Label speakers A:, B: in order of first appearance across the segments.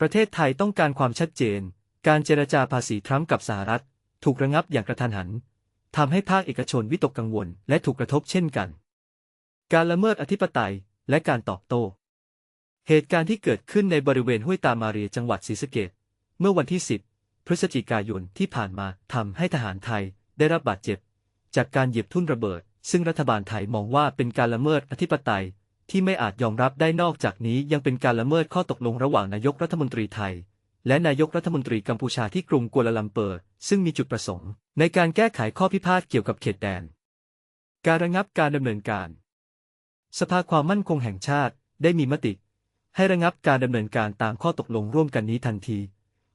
A: ประเทศไทยต้องการความชัดเจน การเจรจาภาษีทรัมป์กับสหรัฐ ถูกระงับอย่างกระทันหันทำให้ภาคเอกชนวิตกกังวลและถูกกระทบเช่นกัน การละเมิดอธิปไตยและการตอบโต้ เหตุการณ์ที่เกิดขึ้นในบริเวณห้วยตามาเรียจังหวัดศรีสะเกษเมื่อวันที่ 10 พฤศจิกายนที่ผ่านมาทำให้ทหารไทยได้รับบาดเจ็บ จากการเหยียบทุ่นระเบิด ซึ่งรัฐบาลไทยมองว่าเป็นการละเมิดอธิปไตย ที่ไม่อาจยอมรับได้นอกจากนี้ยังเป็นการละเมิดข้อตกลงระหว่างนายกรัฐมนตรีไทย และนายกรัฐมนตรีกัมพูชาที่กรุงกัวลาลัมเปอร์ ซึ่งมีจุดประสงค์ ในการแก้ไขข้อพิพาทเกี่ยวกับเขตแดน การระงับการดำเนินการ สภาความมั่นคงแห่งชาติได้มีมติ ให้ระงับการดำเนินการตามข้อตกลงร่วมกันนี้ทันที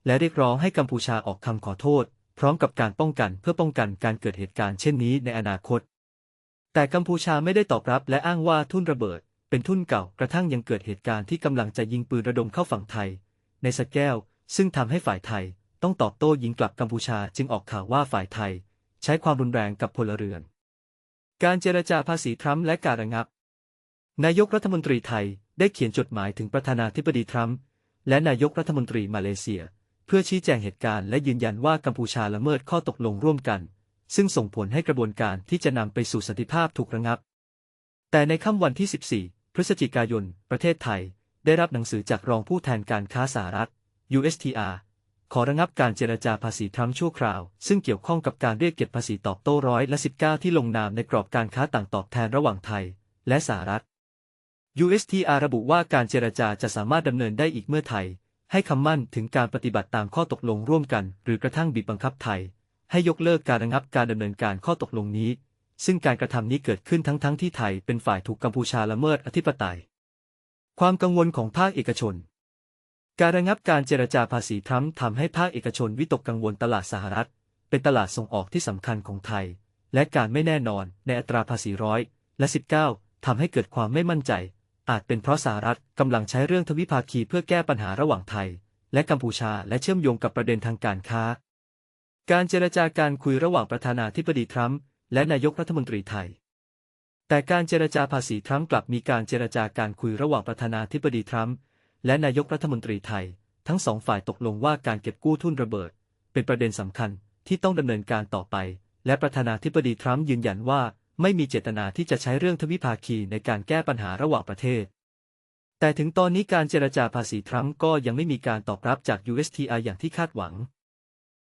A: และเรียกร้องให้กัมพูชาออกคำขอโทษ พร้อมกับการป้องกันเพื่อป้องกันการเกิดเหตุการณ์เช่นนี้ในอนาคต แต่กัมพูชาไม่ได้ตอบรับและอ้างว่าทุ่นระเบิด เป็นทุ่นเก่ากระทั่งยังเกิดเหตุการณ์ที่กำลังจะยิงปืนระดมเข้าฝั่งไทย ในสะแก้ว ซึ่งทำให้ฝ่ายไทย ต้องตอบโต้ยิงกลับกัมพูชาจึงออกข่าวว่าฝ่ายไทย ใช้ความรุนแรงกับพลเรือน การเจรจาภาษีทรัมป์และการระงับ นายกรัฐมนตรีไทยได้เขียนจดหมายถึงประธานาธิบดีทรัมป์และนายกรัฐมนตรีมาเลเซีย เพื่อชี้แจงเหตุการณ์และยืนยันว่ากัมพูชาละเมิดข้อตกลงร่วมกัน ซึ่งส่งผลให้กระบวนการที่จะนำไปสู่สันติภาพถูกระงับ แต่ในค่ำวันที่ 14 พฤศจิกายน ประเทศไทย ได้รับหนังสือจากรองผู้แทนการค้าสหรัฐ USTR ขอระงับการเจรจาภาษีทรัมป์ชั่วคราว ซึ่งเกี่ยวข้องกับการเรียกเก็บภาษีตอบโต้ร้อยละ19 ที่ลงนามในกรอบการค้าต่างตอบแทนระหว่างไทย และสหรัฐ USTR ระบุว่าการเจรจาจะสามารถดำเนินได้อีกเมื่อไทย ให้คำมั่นถึงการปฏิบัติตามข้อตกลงร่วมกัน หรือกระทั่งบีบบังคับไทย ให้ยกเลิกการระงับการดำเนินการข้อตกลงนี้ ซึ่งการกระทำนี้เกิดขึ้นทั้งๆทที่ไทยเป็นฝ่ายถูกกัมพูชาละเมิดอธิปไตย ความกังวลของภาคเอกชน การระงับการเจรจาภาษีทรัมป์ทำให้ภาคเอกชนวิตกกังวลตลาดสหรัฐ เป็นตลาดส่งออกที่สำคัญของไทย และการไม่แน่นอนในอัตราภาษีร้อยและ 19 ทำให้เกิดความไม่มั่นใจ อาจเป็นเพราะสหรัฐกำลังใช้เรื่องทวิภาคีเพื่อแก้ปัญหาระหว่างไทย และกัมพูชาและเชื่อมโยงกับประเด็นทางการค้า การเจรจาการคุยระหว่างประธานาธิบดีทรัมป์ และนายกรัฐมนตรีไทย แต่การเจรจาภาษีทรัมป์กลับมีการเจรจาการคุยระหว่างประธานาธิบดีทรัมป์และนายกรัฐมนตรีไทย ทั้งสองฝ่ายตกลงว่าการเก็บกู้ทุนระเบิด เป็นประเด็นสำคัญที่ต้องดำเนินการต่อไป และประธานาธิบดีทรัมป์ยืนยันว่าไม่มีเจตนาที่จะใช้เรื่องทวิภาคีในการแก้ปัญหาระหว่างประเทศ แต่ถึงตอนนี้การเจรจาภาษีทรัมป์ก็ยังไม่มีการตอบรับจาก USTR อย่างที่คาดหวัง